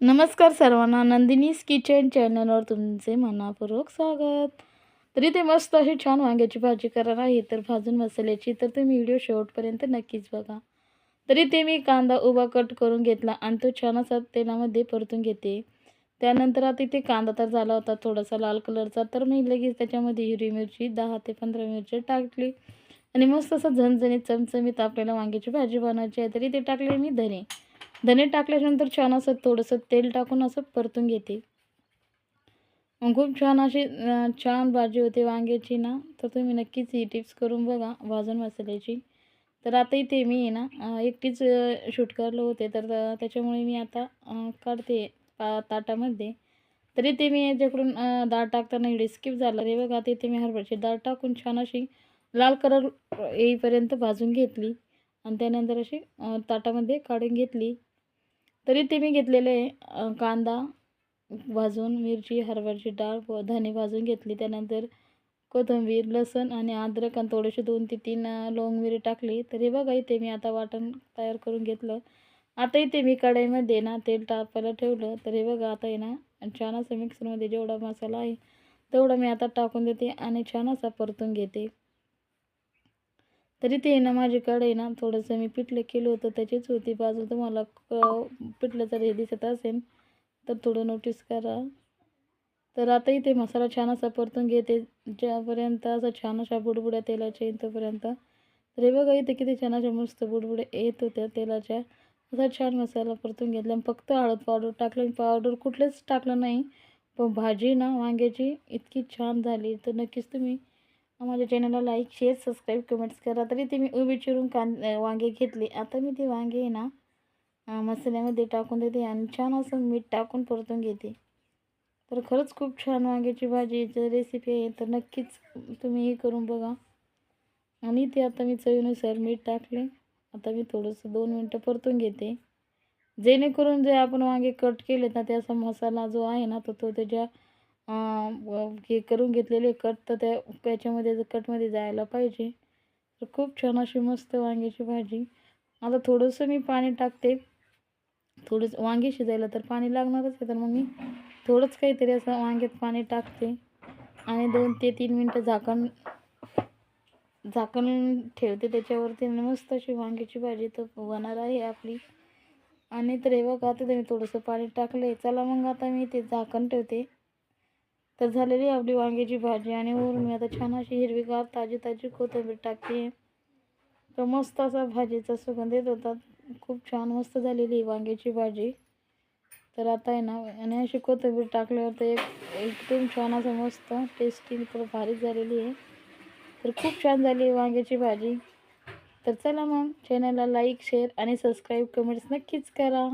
नमस्कार सर्वांना नंदिनीज किचन चॅनलवर तुमचे मनापूर्वक स्वागत. तरी ते मस्त अशी छान वांग्याची भाजी करणार आहे तर भाजून मसाल्याची तर तुम्ही व्हिडिओ शेवटपर्यंत नक्कीच बघा. तरी ते मी कांदा उभा कट करून घेतला आणि तो छान असा तेलामध्ये परतून घेते. त्यानंतर आता इथे कांदा तर झाला होता थोडासा लाल कलरचा तर मी लगेच त्याच्यामध्ये हिरवी मिरची दहा ते पंधरा मिरची टाकली. आणि मस्त असं झणझणीत चमचमीत आपल्याला वांग्याची भाजी बनवायची आहे तरी ते टाकले मी धने. धने टाकल्यानंतर छान असं थोडंसं तेल टाकून असं परतून घेते. मग खूप छान अशी छान भाजी होते वांग्याची ना. तर तुम्ही नक्कीच ही टिप्स करून बघा भाजून मसाल्याची. तर आता इथे मी आहे ना एकटीच शूट करलं होते. तर त्याच्यामुळे मी आता काढते पा ताटामध्ये. तरी ते मी याच्याकडून डाळ टाकताना इकडे स्किप झालं. रे बघा तिथे मी हरभऱ्याची डाळ टाकून छान अशी लाल कलर येईपर्यंत भाजून घेतली. आणि त्यानंतर अशी ताटामध्ये काढून घेतली. तरी ते मी घेतलेले कांदा भाजून मिरची हरभऱ्याची डाळ व धने भाजून घेतली. त्यानंतर कोथिंबीर लसूण आणि अद्रक आणि थोडेसे दोन ते तीन लोंग लवंग मिरी टाकली. तर हे बघा इथे मी आता वाटण तयार करून घेतलं. आता इथे मी कढईमध्ये ना तेल टाकायला ठेवलं. तर हे बघा आता आहे ना छान असं मिक्सरमध्ये जेवढा मसाला आहे तेवढा मी आता टाकून देते आणि छान असा परतून घेते. तरी ते ना माझी कढई ना थोडंसं मी पिठलं केलं होतं त्याचीच होती. बाजू तुम्हाला क- पिठलं जर हे दिसत असेल तर थोडं नोटीस करा. तर आता इथे मसाला छान असा परतून घेते. ज्यापर्यंत असा छान अशा बुडबुड्या तेलाच्या येतोपर्यंत तर हे बघा इथे किती छान अशा मस्त बुडबुड्या येत होत्या तेलाच्या. असा छान मसाला परतून घेतला. आणि फक्त हळद पावडर टाकलं. पावडर कुठलंच टाकलं नाही. पण भाजी ना वांग्याची इतकी छान झाली. तर नक्कीच तुम्ही माझ्या चॅनलला लाईक शेअर सबस्क्राईब कमेंट्स करा. तरी ते मी उभी चिरून कां वांगे घेतले. आता मी ते वांगे आहे ना मसाल्यामध्ये टाकून देते आणि छान असं मीठ टाकून परतून घेते. तर खरंच खूप छान वांग्याची भाजीची रेसिपी आहे तर नक्कीच तुम्ही हे करून बघा. आणि ते आता मी चवीनुसार मीठ टाकले. आता मी थोडंसं दोन मिनटं परतून घेते. जेणेकरून जे आपण वांगे कट केले ना त्याचा मसाला जो आहे ना तो तो त्याच्या हे करून घेतलेले कट तर त्या त्याच्यामध्ये कटमध्ये जायला पाहिजे तर खूप छान अशी मस्त वांग्याची भाजी. आता थोडंसं मी पाणी टाकते. थोडंसं वांगी शिजायला तर पाणी लागणारच आहे तर मग मी थोडंच काहीतरी असं वांग्यात पाणी टाकते. आणि दोन ते तीन मिनटं झाकण झाकण ठेवते त्याच्यावरती. मस्त अशी वांग्याची भाजी तर होणार आहे आपली. आणि तर हे बघा आता मी थोडंसं पाणी टाकलं आहे चला मग आता मी ते झाकण ठेवते. तर झालेली आहे आपली वांग्याची भाजी आणि वरून मी आता छान अशी हिरवीगार ताजी ताजी कोथिंबीर टाकते. तर मस्त असा भाजीचा सुगंध येत होता. खूप छान मस्त झालेली आहे वांग्याची भाजी. तर आता आहे ना आणि अशी कोथिंबीर टाकल्यावर तर एक एकदम छान असं मस्त टेस्टी तर भारी झालेली आहे. तर खूप छान झाली आहे वांग्याची भाजी. तर चला मग चॅनलला लाईक शेअर आणि सबस्क्राईब कमेंट्स नक्कीच करा.